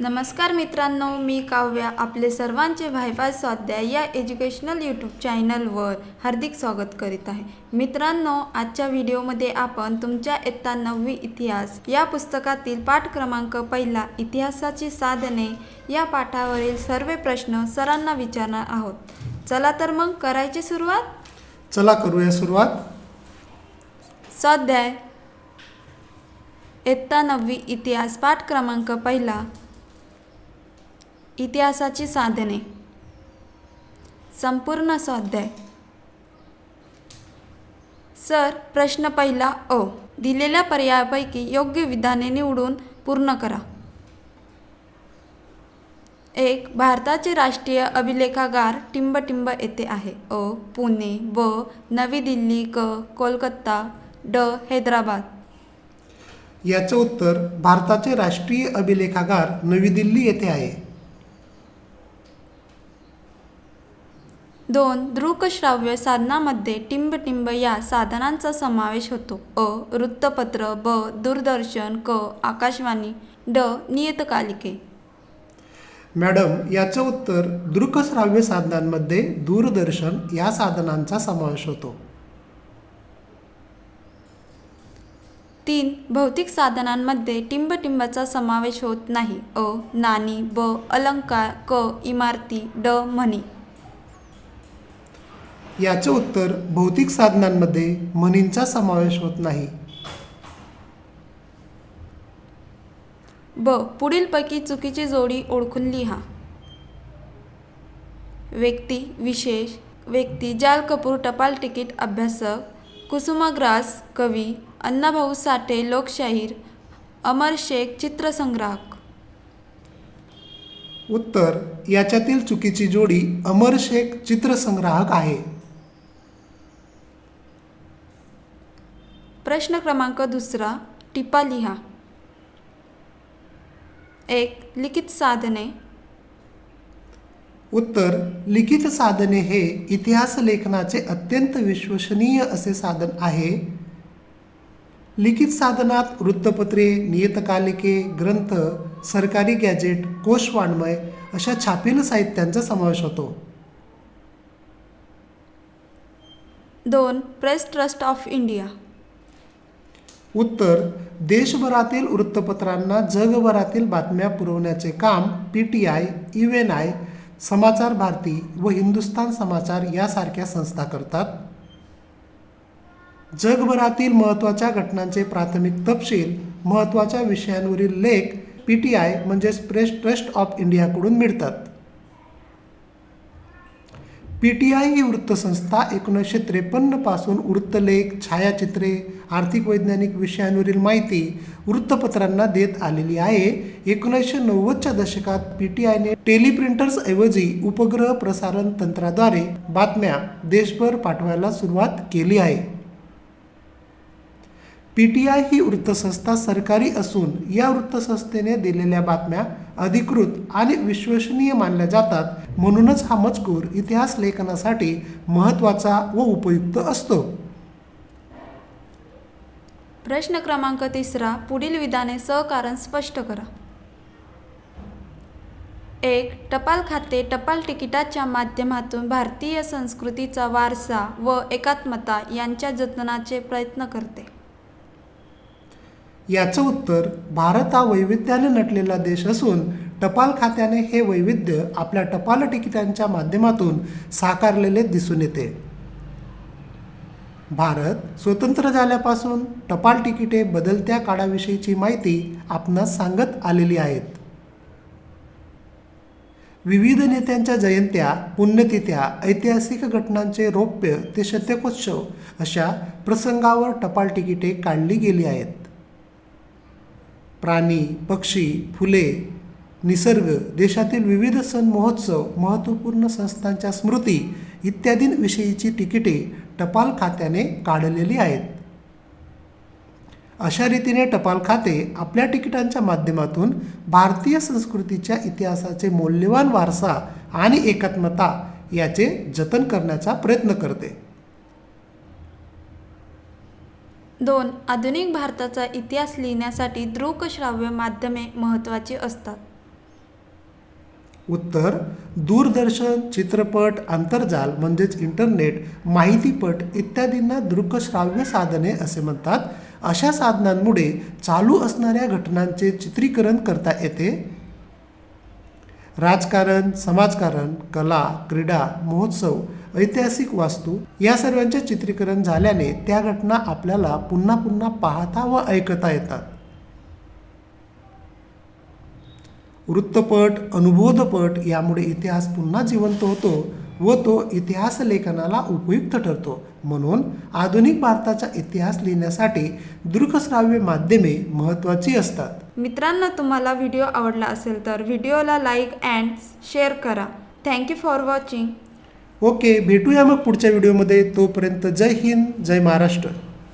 नमस्कार मित्रांनो मी काव्या आपले सर्वांचे भाईभाई स्वाध्याय या एज्युकेशनल यूट्यूब चॅनलवर हार्दिक स्वागत करीत आहे. मित्रांनो आजच्या व्हिडिओमध्ये आपण तुमच्या इयत्ता नववी इतिहास या पुस्तकातील पाठ क्रमांक पहिला इतिहासाची साधने या पाठावरील सर्व प्रश्न सरांना विचारणार आहोत. चला तर मग करायची सुरुवात? चला करूया सुरुवात. स्वाध्याय. इयत्ता नववी इतिहास पाठ क्रमांक पहिला इतिहासाची साधने. संपूर्ण स्वाध्याय. सर प्रश्न पहिला अ. दिलेल्या पर्यायापैकी योग्य विधाने निवडून पूर्ण करा. एक भारताचे राष्ट्रीय अभिलेखागार टिंबटिंब येथे आहे. अ पुणे ब नवी दिल्ली क कोलकाता ड हैदराबाद. याचं उत्तर भारताचे राष्ट्रीय अभिलेखागार नवी दिल्ली येथे आहे. दोन दृकश्राव्य साधनामध्ये टिंबटिंब या साधनांचा समावेश होतो. अ वृत्तपत्र ब दूरदर्शन क आकाशवाणी ड नियतकालिके. मॅडम याचं उत्तर दृकश्राव्य साधनांमध्ये दूरदर्शन या साधनांचा समावेश होतो. तीन भौतिक साधनांमध्ये टिंबटिंबाचा समावेश होत नाही. अ नाणी ब अलंकार क इमारती ड म्हणी. याचं उत्तर भौतिक साधनांमध्ये म्हणींचा समावेश होत नाही. ब. पुढीलपैकी चुकीची जोडी ओळखून लिहा. व्यक्ती विशेष. व्यक्ती जाल कपूर टपाल तिकीट अभ्यासक. कुसुमाग्रास कवी. अण्णाभाऊ साठे लोकशाहीर. अमर शेख चित्रसंग्राहक. उत्तर याच्यातील चुकीची जोडी अमर शेख चित्रसंग्राहक आहे. प्रश्न क्रमांक दुसरा टिपा लिहा. एक लिखित साधने. उत्तर लिखित साधने हे इतिहास लेखनाचे अत्यंत विश्वसनीय असे साधन आहे. लिखित साधनात वृत्तपत्रे नियतकालिके ग्रंथ सरकारी गॅजेट कोशवाङ्मय अशा छापील साहित्यांचा समावेश होतो. दोन प्रेस ट्रस्ट ऑफ इंडिया. उत्तर देशभरातील वृत्तपत्रांना जगभरातील बातम्या पुरवण्याचे काम P T I UNI Samachar Bharati व हिंदुस्तान समाचार यासारख्या संस्था करतात. जगभरातील महत्त्वाच्या घटनांचे प्राथमिक तपशील महत्त्वाच्या विषयांवरील लेख पी टी आय म्हणजेच प्रेस ट्रस्ट ऑफ इंडियाकडून मिळतात. पी टी आय ही वृत्तसंस्था एकोणीसशे त्रेपन्नपासून वृत्तलेख छायाचित्रे आर्थिक वैज्ञानिक विषयांवरील माहिती वृत्तपत्रांना देत आलेली आहे. एकोणीसशे नव्वदच्या दशकात पी टी आयने टेलिप्रिंटर्सऐवजी उपग्रह प्रसारण तंत्राद्वारे बातम्या देशभर पाठवायला सुरुवात केली आहे. पी टी आय ही वृत्तसंस्था सरकारी असून या वृत्तसंस्थेने दिलेल्या बातम्या अधिकृत आणि विश्वसनीय मानल्या जातात. म्हणूनच हा मजकूर इतिहास लेखनासाठी महत्त्वाचा व उपयुक्त असतो. प्रश्न क्रमांक तिसरा पुढील विधाने सहकारण स्पष्ट करा. एक टपाल खाते टपाल तिकिटाच्या माध्यमातून भारतीय संस्कृतीचा वारसा व एकात्मता यांच्या जतनाचे प्रयत्न करते. याचं उत्तर भारत हा वैविध्याने नटलेला देश असून टपाल खात्याने हे वैविध्य आपल्या टपाल तिकिटांच्या माध्यमातून साकारलेले दिसून येते. भारत स्वतंत्र झाल्यापासून टपाल तिकिटे बदलत्या काळाविषयीची माहिती आपणास सांगत आलेली आहेत. विविध नेत्यांच्या जयंत्या पुण्यतिथ्या ऐतिहासिक घटनांचे रौप्य ते शतकोत्सव अशा प्रसंगावर टपाल तिकिटे काढली गेली आहेत. प्राणी पक्षी फुले निसर्ग देशातील विविध सण महोत्सव महत्त्वपूर्ण संस्थांच्या स्मृती इत्यादींविषयीची तिकिटे टपाल खात्याने काढलेली आहेत. अशा रीतीने टपाल खाते आपल्या तिकिटांच्या माध्यमातून भारतीय संस्कृतीच्या इतिहासाचे मौल्यवान वारसा आणि एकात्मता याचे जतन करण्याचा प्रयत्न करते. दोन आधुनिक भारताचा इतिहास लिहिण्यासाठी दृकश्राव्य माध्यमे महत्त्वाची असतात. उत्तर दूरदर्शन चित्रपट आंतरजाल म्हणजेच इंटरनेट माहितीपट इत्यादींना दृकश्राव्य साधने असे म्हणतात. अशा साधनांमुळे चालू असणाऱ्या घटनांचे चित्रीकरण करता येते. राजकारण समाजकारण कला क्रीडा महोत्सव ऐतिहासिक वास्तू या सर्वांचे चित्रीकरण झाल्याने त्या घटना आपल्याला पुन्हा पुन्हा पाहता व ऐकता येतात. वृत्तपट अनुबोधपट यामुळे इतिहास पुन्हा जिवंत होतो व तो इतिहास लेखनाला उपयुक्त ठरतो. म्हणून आधुनिक भारताचा इतिहास लिहिण्यासाठी दृकश्राव्य माध्यमे महत्त्वाची असतात. मित्रांनो तुम्हाला व्हिडिओ आवडला असेल तर व्हिडिओला लाईक अँड शेअर करा. Thank you for watching. Okay भेटूया मग पुढच्या व्हिडिओमध्ये. तोपर्यंत जय हिंद जय महाराष्ट्र.